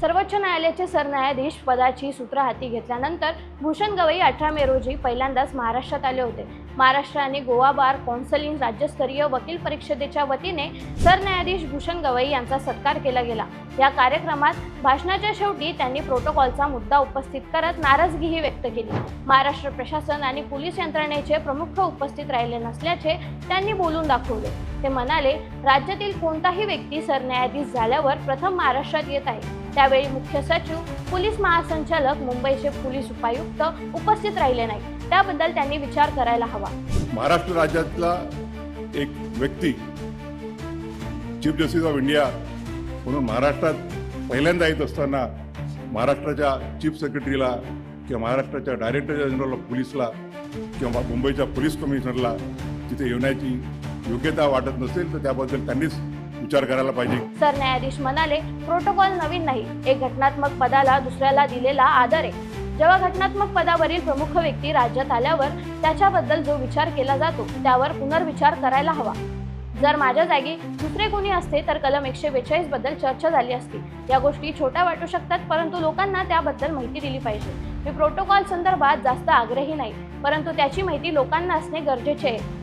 सर्वोच्च न्यायालयाचे सरन्यायाधीश पदाची सूत्र हाती घेतल्यानंतर भूषण गवई अठरा मे रोजी पहिल्यांदाच महाराष्ट्रात आले होते. महाराष्ट्र आणि गोवा बार कौन्सिलिंग राज्यस्तरीय वकील परिषदेच्या वतीने सरन्यायाधीश भूषण गवई यांचा सत्कार केला गेला. या कार्यक्रमात भाषणाच्या शेवटी त्यांनी प्रोटोकॉलचा मुद्दा उपस्थित करत नाराजगीही व्यक्त केली. महाराष्ट्र प्रशासन आणि पोलीस यंत्रणेचे प्रमुख उपस्थित राहिले नसल्याचे त्यांनी बोलून दाखवले. ते म्हणाले राज्यातील कोणताही व्यक्ती सरन्यायाधीश झाल्यावर प्रथम महाराष्ट्रात येत आहे. त्यावेळी मुख्य सचिव पोलीस महासंचालक मुंबईचे पोलीस उपायुक्त उपस्थित राहिले नाही त्याबद्दल त्यांनी विचार करायला हवा. महाराष्ट्र राज्यातला एक व्यक्ती चीफ जस्टिस ऑफ इंडिया म्हणून महाराष्ट्रात पहिल्यांदा येत असताना महाराष्ट्राच्या चीफ सेक्रेटरीला किंवा महाराष्ट्राच्या डायरेक्टर जनरल ऑफ पोलीसला किंवा मुंबईच्या पोलीस कमिशनरला तिथे येण्याची योग्यता वाटत नसेल तर त्याबद्दल त्यांनीच विचार करायला पाहिजे. सरन्यायाधीश म्हणाले प्रोटोकॉल नवीन नाही एक घटनात्मक पदाला दुसऱ्याला दिलेला आदर आहे. जेव्हा घटनात्मक पदावरील प्रमुख व्यक्ती राज्यात आल्यावर त्याच्याबद्दल जो विचार केला जातो त्यावर पुनर्विचार करायला हवा. जर माझ्या जागी दुसरे कोणी असते तर कलम एकशे बेचाळीसबद्दल चर्चा झाली असती. या गोष्टी छोट्या वाटू शकतात परंतु लोकांना त्याबद्दल माहिती दिली पाहिजे. मी प्रोटोकॉल संदर्भात जास्त आग्रही नाही परंतु त्याची माहिती लोकांना असणे गरजेचे आहे.